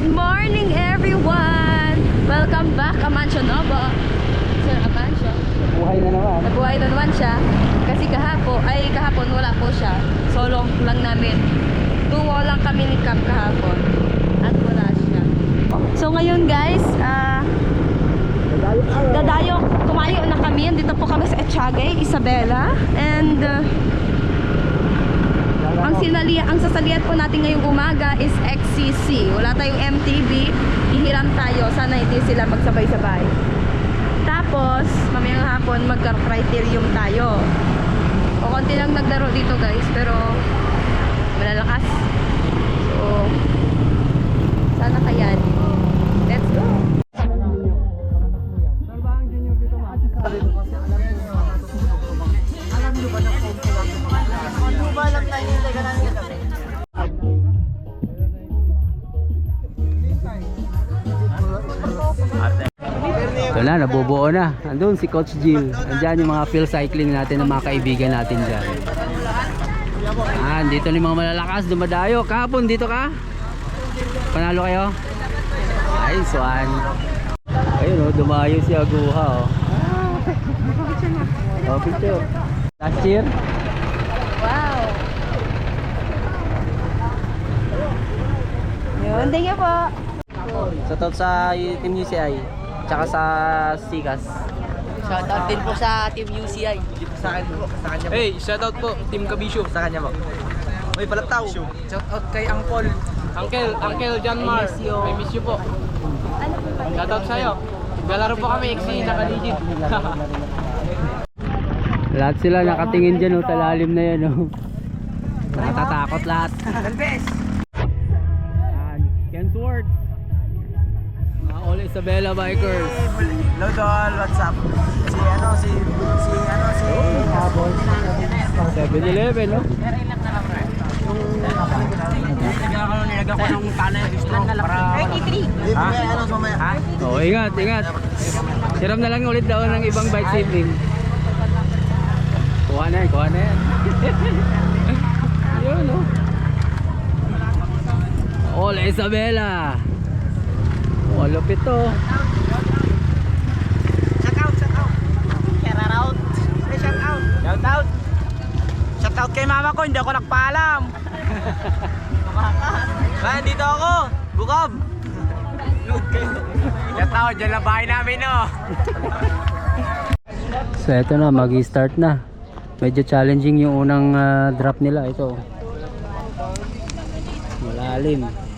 Good morning everyone! Welcome back Amancio Nova. Sir Amancio. Buhay na naman. Nabuhay na naman siya. Kasi kahapon, ay kahapon wala po siya. Solo lang namin. Duo lang kami ni Cap kahapon. At wala siya. So ngayon guys, ah dadayo, tumayo na kami. Dito po kami sa Echagay, Isabela. And uh, ang sinali ang sasalian po natin ngayong umaga is XCC. Wala tayong MTV. Ihiram tayo. Sana hindi sila magsabay-sabay. Tapos, mamayang hapon magka-criterium tayo. O konti lang naglaro dito guys, pero malalakas. So, sana kayan. Let's go! Ito na, nabubuo na. Andun si Coach Jill. Andyan yung mga field cycling natin ng mga kaibigan natin dyan. Ah, dito ni mga malalakas, dumadayo. Kahapon, dito ka? Panalo kayo? Nice one. Ayun oh, dumayo si Aguha oh. Oh, picture. Last year? Wow! Yun, thank you po. Shoutout sa Team UCI. Tsaka sa Sikas. Shoutout din po sa Team UCI. Sa akin po. Sa kanya Hey, shoutout po, Team Kabisyo. Sa kanya po. May palataw. Shoutout kay Angkol. Uncle, Uncle John Mar. I miss you. I miss you po. Shoutout sa'yo. Galaro po kami, XC, nakaligid. Lahat sila nakatingin dyan oh, sa lalim na yan oh. Nakatatakot lahat. Yan, Isabela Bikers. Lodol, what's up? Si ano, si, si ano, si... 7-Eleven no? Nilagyan ko ng tanay gusto para... Ha? Ano, mamaya? Ha? Oh, ingat, ingat. Siram na lang ulit daw ng ibang bike sibling. Kuha na kuha na yan. Yun oh. All Isabela. Oh, lupit to. Shout out, shout out. Shout out. Shout out. Shout out. Shout out kay mama ko, hindi ako nagpaalam. Ha, dito ako. Bukab. Shout out, dyan lang bahay namin, no? So eto na, mag-start na. Medyo challenging yung unang ah, drop nila. Ito. Malalim. So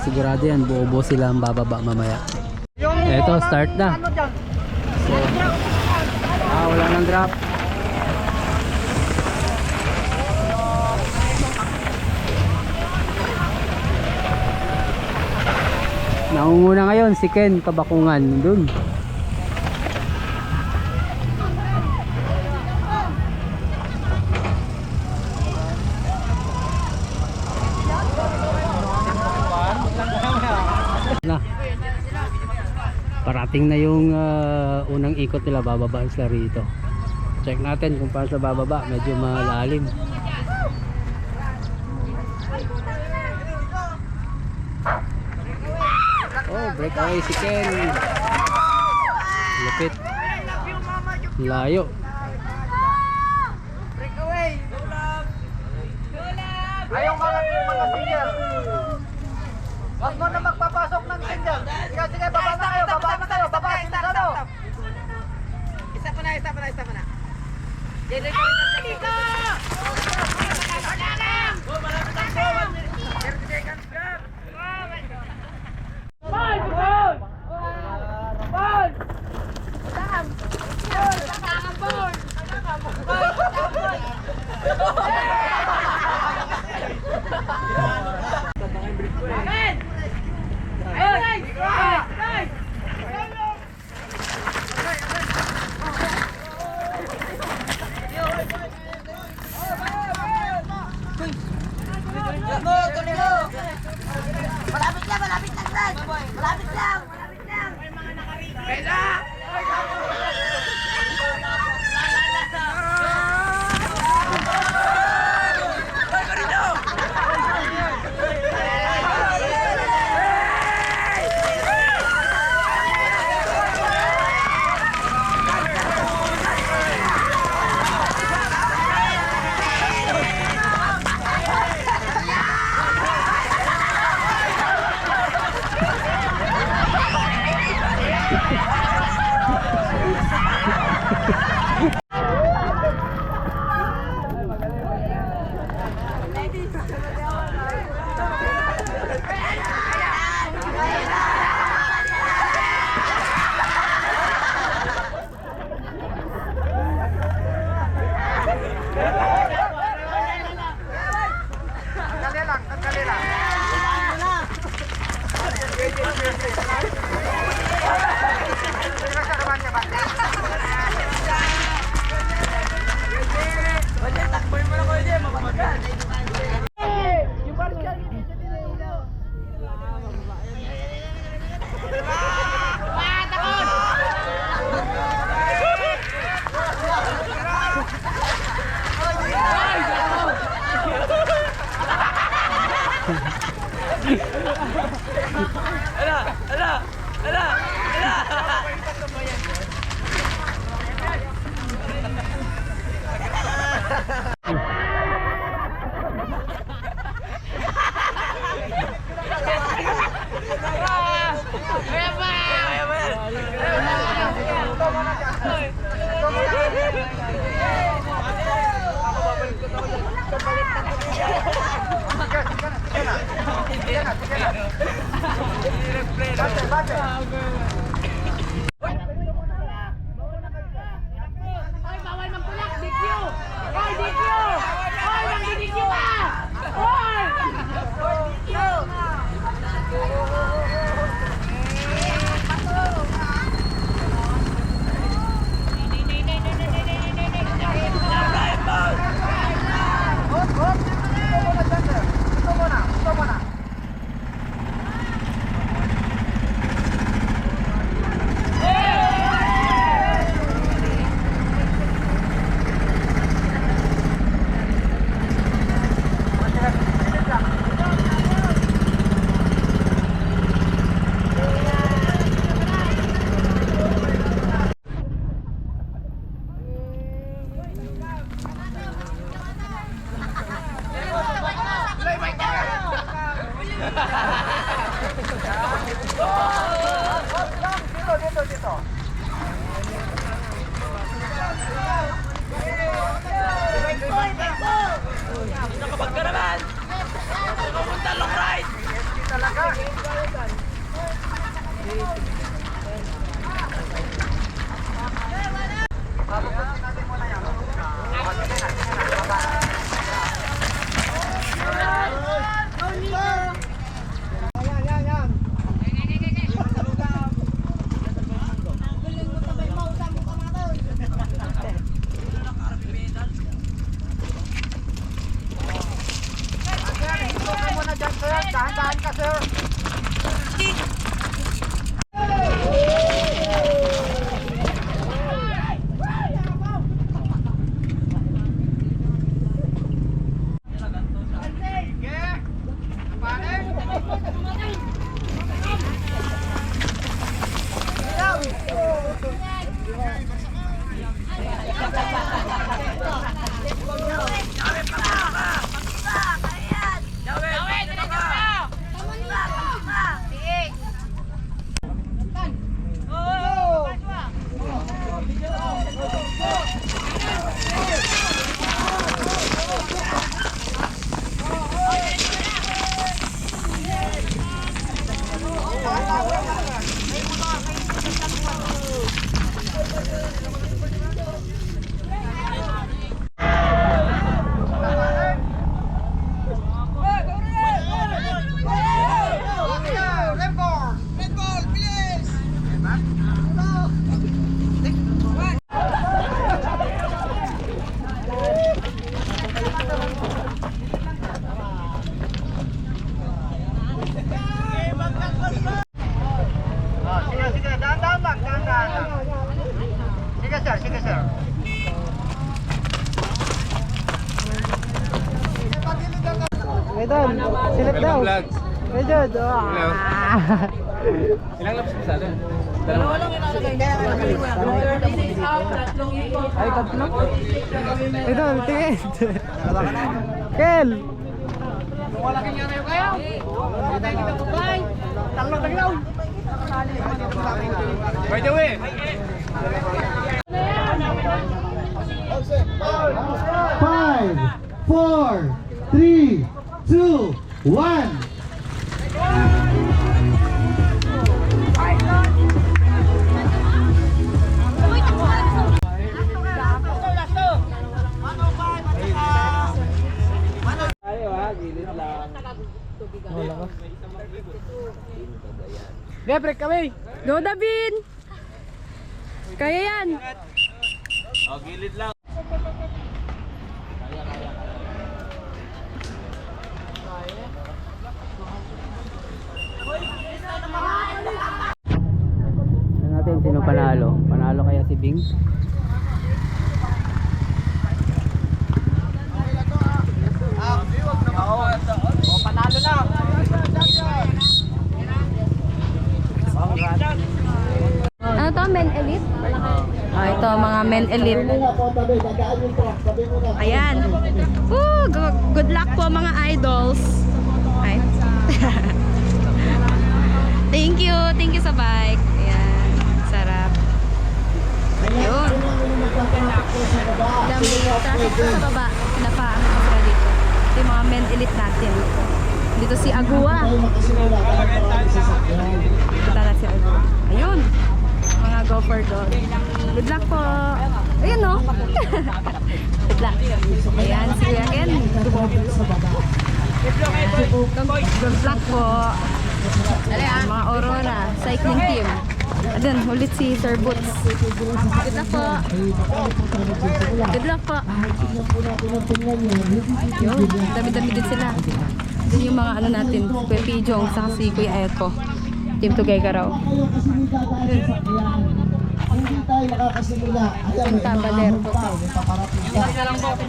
sigurado yan, buo-buo sila ang bababa mamaya. Eto, start na. So, ah, wala nang drop. Naunguna ngayon si Ken Kabakungan dun. Parating na yung ah, unang ikot nila bababa sila rito. Check natin kung paano sila bababa. Medyo malalim. Oh breakaway si Ken. Lupit. Layo Idol, Ilang laps sa atin? Dalawa lang Ay, tatlo. Idol, tingin. Kel. By the way, Five, four, three, two, one. Gebrek kami. Go, David! Kaya yan! Tignan natin sino panalo. Panalo kaya si Bing? O, panalo na. mga men elite. Dadaan yung truck. Tabi muna. Ayan. Woo! Good luck po mga idols. Ay. thank you. Thank you sa bike. Ayan. Sarap. Ayun. Dami traffic sa baba. Pinapa ang kasra dito. Ito yung mga men elite natin. Dito si Agua. Punta na si Agua. Ayun. Mga gopher doon. Good luck po. Ayun no. Good luck. Ayan si Kuya Ken. Good luck po. Ayan, mga Aurora cycling team. Adun, ulit si Sir Boots. Good luck po. Good luck po. Yun, dami-dami din sila. Yun yung mga ano natin, Kuya Pijong, saka si Kuya Eko. Team Tugay raw. Kayo kasi hindi dadaan sa sakyan. Hindi tayo makakasimula. Ayan, may Punta, mga Baler. hamon pa. May paparating pa.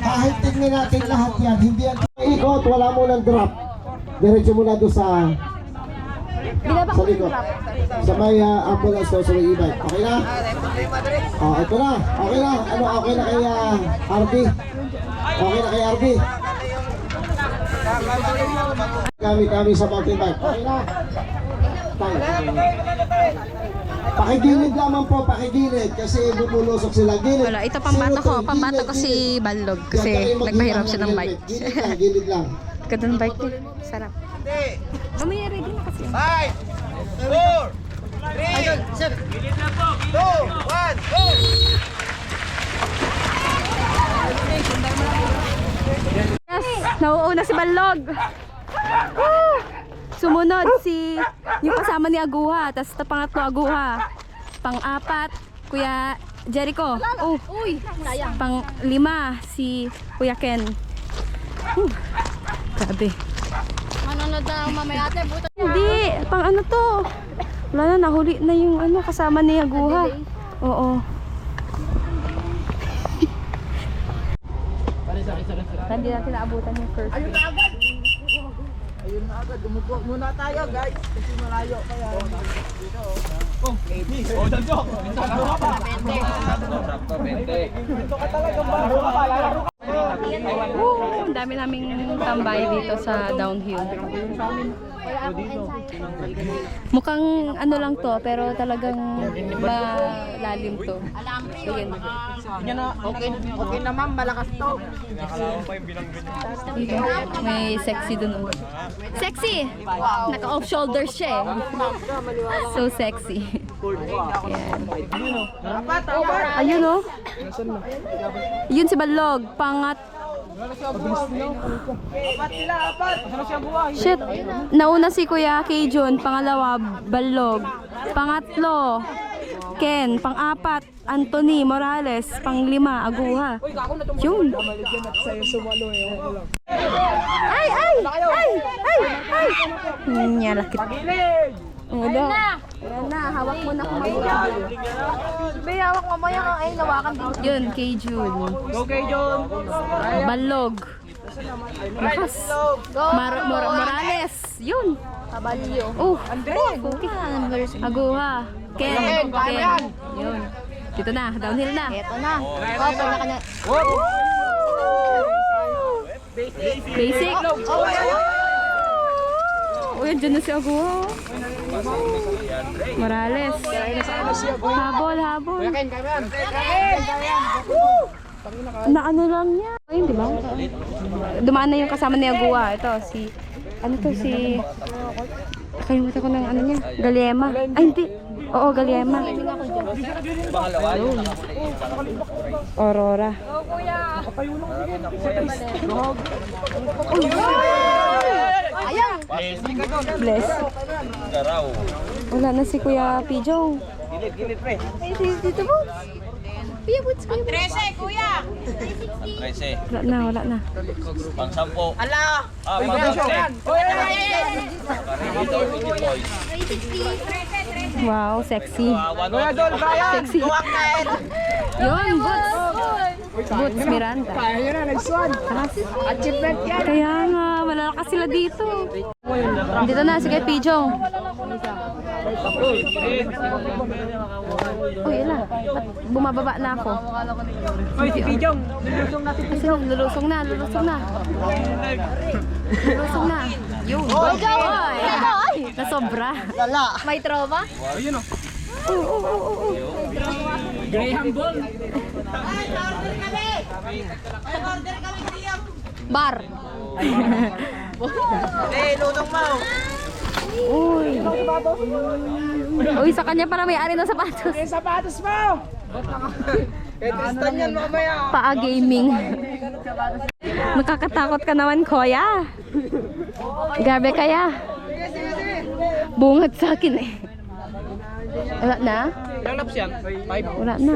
Kahit tingnan natin lahat yan, hindi yan. Ikot, wala mo ng drop. Diretso muna doon sa sa likod. Sa may uh, ambulance daw sa may e-bike. Okay na? Oh, ito na. Okay na. Ano, okay na kay uh, RB? Okay na kay RB? Kami kami sa mountain bike. Okay na? Tayo. Pakigilid lamang po, pakigilid kasi bumulusok sila. Gilid. Wala, ito pambata Zero ko. to, Pambata gilid, ko si. Balog kasi nagpahiram siya ng bike. Gilid lang, gilid lang. Ganda ng bike niya. Sarap. Mamaya ready na kasi. Five, four, three, two, one, go! Yes! Nauuna si Balog. Woo! Sumunod si yung kasama ni Aguha, tapos na pangatlo Aguha. Pang-apat, Kuya Jericho. Oh, uy, Pang lima si Kuya Ken. Uh, grabe. Manonood na lang mamaya ate, buta. Hindi, pang ano to? Wala na, nahuli na yung ano kasama ni Aguha. Oo. Hindi natin naabutan yung curfew. Ayun na! Ayun na agad, dumugo muna tayo guys. Kasi malayo kaya. Oh, 80. Oh, dandok! Dito ka talaga, baro ka pa, laro ka. Ang dami naming tambay dito sa downhill. Mukhang ano lang to, pero talagang malalim to. Sige. Okay, okay naman, malakas to. May sexy dun. oh. Sexy! Naka-off shoulders siya eh. So sexy. Yan. Ayun oh. Yun si Balog. Pangat. Shit. Nauna si Kuya Kejun. Pangalawa, Balog. Pangatlo, Ken. Pang-apat, Anthony Morales. Panglima, Aguha. Yun. Ay, ay! Ay! Ay! Ay! Nyala kita. Wala. Ayan na, hawak mo na kung May hawak mamaya kang ay nawakan din. Yun, kay June. Go kay John. Balog. Lakas. Mar Mor Morales. Yun. Kabalyo. Oh, okay. Aguha. Ken. Ken. Yun. Dito na, downhill na. Eto na. Oh, pala ka na. Basic. Uy, andyan na si Aguha. Morales. Habol, habol. Na ano lang niya. Ayun, di ba? Dumaan na yung kasama ni Aguha. Ito, si... Ano to, si... Nakalimutan ko ng ano niya. Galiema. Ay, hindi. Oo, Galiema. Ayun. Aurora. Ayan. Bless. Wala na si Kuya Pijong. Gilid, gilid pre. Ay, dito mo. Kuya Boots, Kuya Boots. 13, kuya. 13. Wala na, wala na. Pang sampo. Ala! Ah, pang Benjo. 12. Uy, ay, ay, ay. Carrito, Digit Boys. Wow, sexy. Kuya on Dol, Brian. Sexy. Yun, Boots. Boots Miranda. Ayun na, next one. Achievement yan. Kaya nga, malalakas sila dito. Dito na, sige Pijong. Uy, ilan? Ba't bumababa na ako? Hoy, si Pijong. Nilusong natin. Kasi lulusong na, lulusong na. Lulusong na. Yun. Oy, oy! Nasobra. May trauma? Graham Ball. Bar. Eh, lunong mo. Uy. Uy, sa kanya para may ari ng sapatos. Yung sapatos mo. Eh, Tristan yan mamaya. Paa gaming. Nakakatakot ka naman, Koya. Grabe kaya. Bungad sa akin eh. Wala na? Ilang laps yan? Five. Wala na.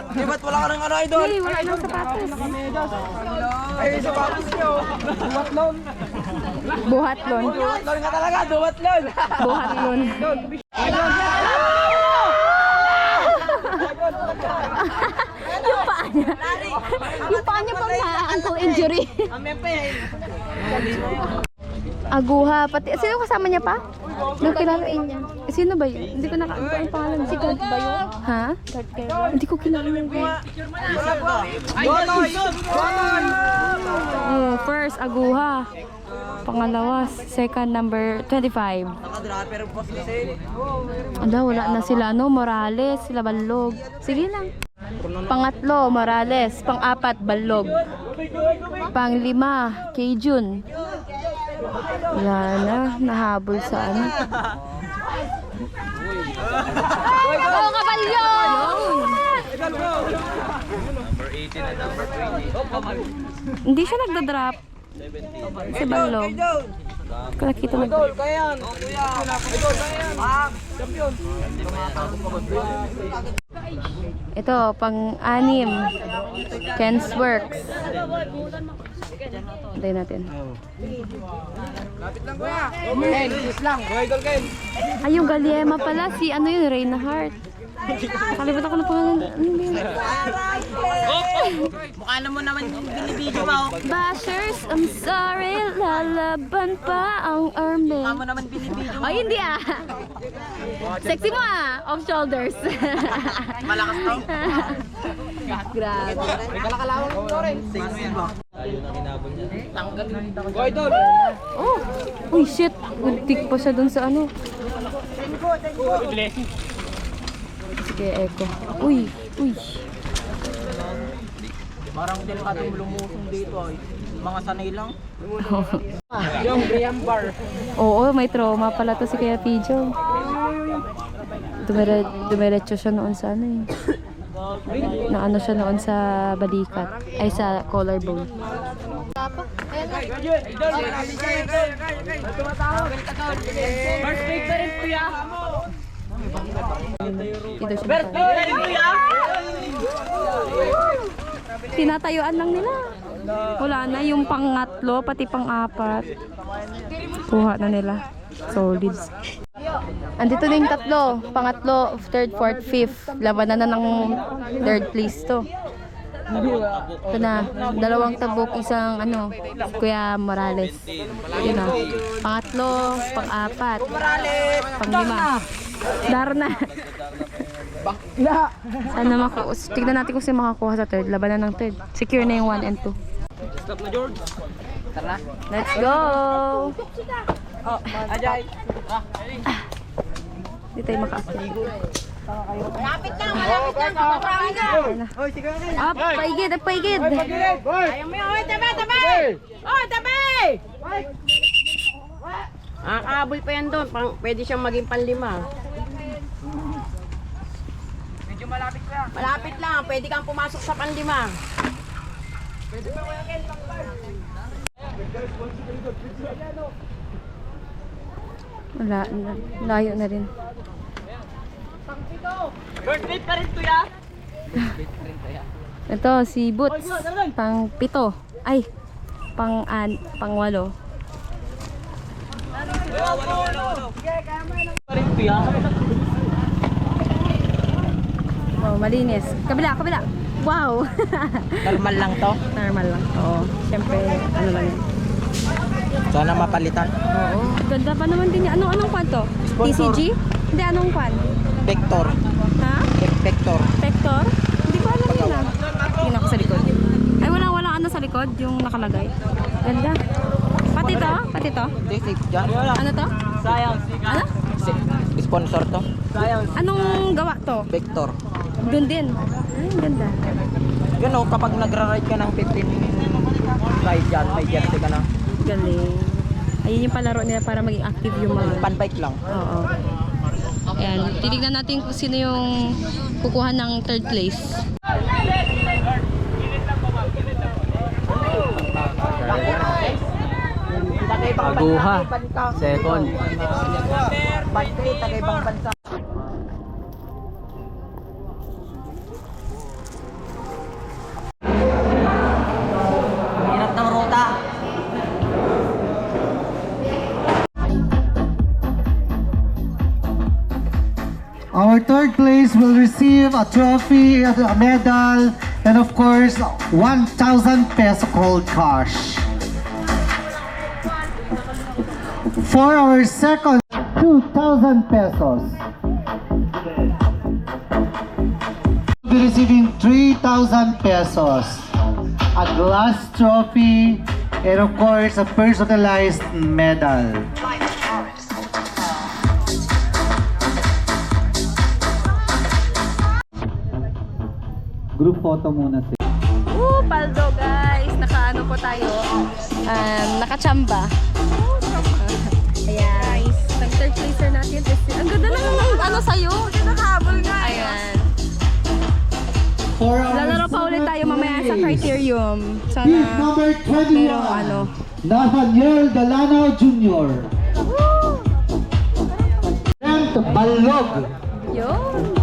Di ba't wala ka ng ano, idol? Hey, wala nang sapatos. Ay, sapatos nyo. Duwatlon. Buhatlon. Duwatlon nga talaga, duwatlon. Buhatlon. yung paa niya. yung paa niya pang ankle injury. Aguha, pati, sino kasama niya pa? Nung kilala niya. Eh, sino ba yun? Hindi ko naka, ano ang pangalan? Si God ba yun? Ha? Hindi ko kilala yun. Oh, first, Aguha. Pangalawa, second, number 25. Naka-dropper po kasi. Ala, wala na sila, no? Morales, sila Balog. Sige lang. Pangatlo, Morales. Pang-apat, Balog. Panglima, Kejun. Wala na, nahabol sa ano. Oo, kabalyo! Number 18 and number 20. Hindi siya nagda-drop. Si nag Kaya yan. O, kuya. Idol, kaya yan. Ah, champion. Ito, pang-anim. Ken's Works. Hintayin natin. Lapit lang, kuya. Ken, kiss lang. Kuya, idol, Ken. Ay, yung Galiema pala. Si ano yun, Reinhardt. Nakalimutan ko na pangalan. Ano ba yun? Mukha na mo naman binibidyo mo. Bashers, I'm sorry, lalaban pa ang army. Mukha mo naman binibidyo mo. Ay, hindi ah. Sexy mo ah. Off shoulders. Malakas to. Grabe. Kalakalawang mo rin. Sexy mo. Kuya, idol. Oh. Uy, shit. Tick pa siya dun sa ano. Sige, Echo. Uy, uy. Parang delikadong lumusong dito ay. Mga sanay lang. Yung Graham Bar. Oo, may trauma pala to si Kuya Pijo. Dumire dumiretso siya noon sa ano eh. Na ano siya noon sa balikat. Ay, sa collarbone. Birthday. Tinatayuan lang nila. Wala na yung pangatlo, pati pang-apat. Kuha na nila. Solid. Andito na yung tatlo. Pangatlo, third, fourth, fifth. Labanan na ng third place to. Ito na. Dalawang tabok, isang ano, Kuya Morales. Yun na. Pangatlo, pang-apat. Panglima. Darna. Sana maku... Tignan natin kung sino makakuha sa third. Labanan ng third. Secure na yung 1 and 2. Stop na, George. Tara. Let's go! Oh, Ajay. Hindi tayo makaakyat. Malapit lang. Maparami na. Hoy, sige na. Up, paigid, up, paigid! Ayaw mo yun. Oy, tabi, tabi! Oy, tabi! Nakakaabol pa yan doon. Pang, pwede siyang maging panlima. Medyo malapit kuya. Malapit lang. Pwede kang pumasok sa panlima. Wala. Layo na rin. Ito, si Boots. Pang pito. Ay, pang, an, pang walo. Oh, malinis. Kabila, kabila. Wow! Normal lang to. Normal lang. Oo. Siyempre, ano lang yan. Sana mapalitan. Oo. Ganda pa naman din yan. Anong, anong kwan to? Sponsor. TCG? Hindi, anong kwan? Vector. Ha? Vector. Vector? Hindi ko alam yun ah. Tingnan ko sa likod. Ay, wala, wala ano sa likod, yung nakalagay. Ganda. Pati to? Pati to? Ano to? Sayang. Ano? Sponsor to. Sayang. Anong gawa to? Vector. Doon din. Ay, ganda. Yun o, kapag nagra-ride ka ng 15 ride dyan, may jersey ka na. Galing. Ayun yung palaro nila para maging active yung mga... Pan-bike lang. Oo. Ayan, titignan natin kung sino yung kukuha ng third place. Aguha. Second. Taga-ibang bansa. Third place will receive a trophy, a medal, and of course, 1,000 peso cold cash. For our second, 2,000 pesos. We'll be receiving 3,000 pesos, a glass trophy, and of course, a personalized medal. Group photo muna si Woo, paldo guys! Nakaano po tayo? Um, nakachamba. Ayan. Ang third placer natin is... Ang ganda na ng ano sa'yo. Nakahabol nga. Ayan. Lalaro pa ulit tayo mamaya sa criterium. Sana number 21, merong ano. Nathaniel Dalano Jr. Brent Balog. Yun.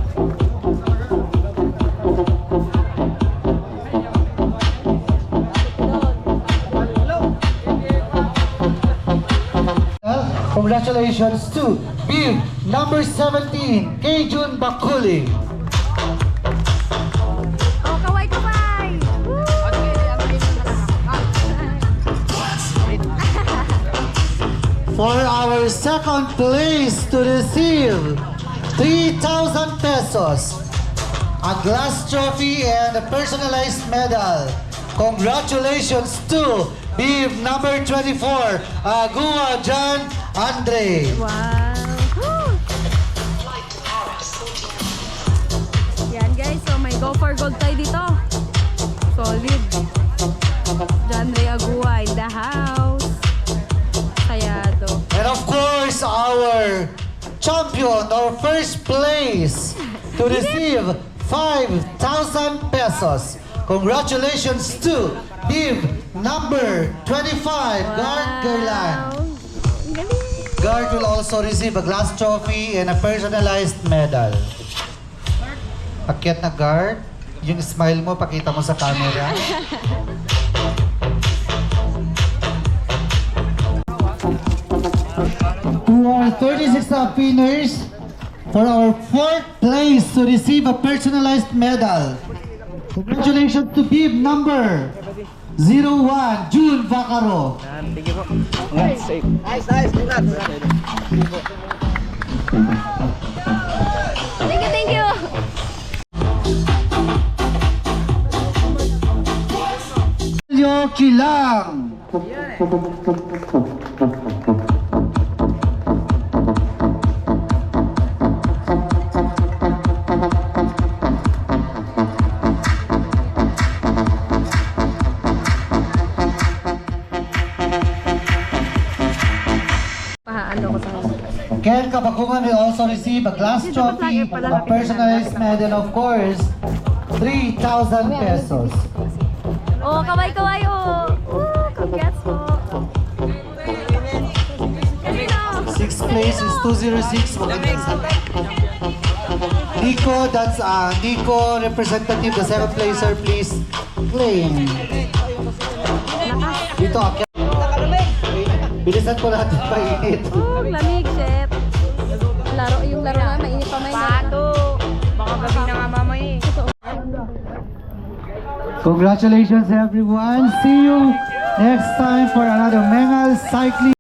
Congratulations to Biv number 17, Kejun Bakuli. For our second place to receive 3,000 pesos, a glass trophy and a personalized medal. Congratulations to Biv number 24, Agua John Andre. Wow! Woo! Yan guys, so may go for gold tayo dito. Solid. John Ray Agua in the house. Sayado. And of course, our champion or first place to receive 5,000 pesos. Congratulations to Biv number 25, Guard Gerland. Ang galing. Guard will also receive a glass trophy and a personalized medal. Akyat na guard, yung smile mo, pakita mo sa camera. to our 36 top winners for our fourth place to receive a personalized medal. Congratulations to bib number 01, June Vacaro. Nice, nice. Congrats. Thank you, thank you. Yo Kilang. Pahaano Ken Kabakungan will also receive a glass trophy, a personalized medal, of course, 3,000 pesos. Oh, kaway-kaway, oh! Woo, congrats po! Sixth place is 206. Magandang sa... Nico, that's uh, Nico, representative, the seventh placer, please claim. Dito, Bilis Bilisan ko lahat ng painit. Congratulations everyone. See you next time for another Mengal Cycling.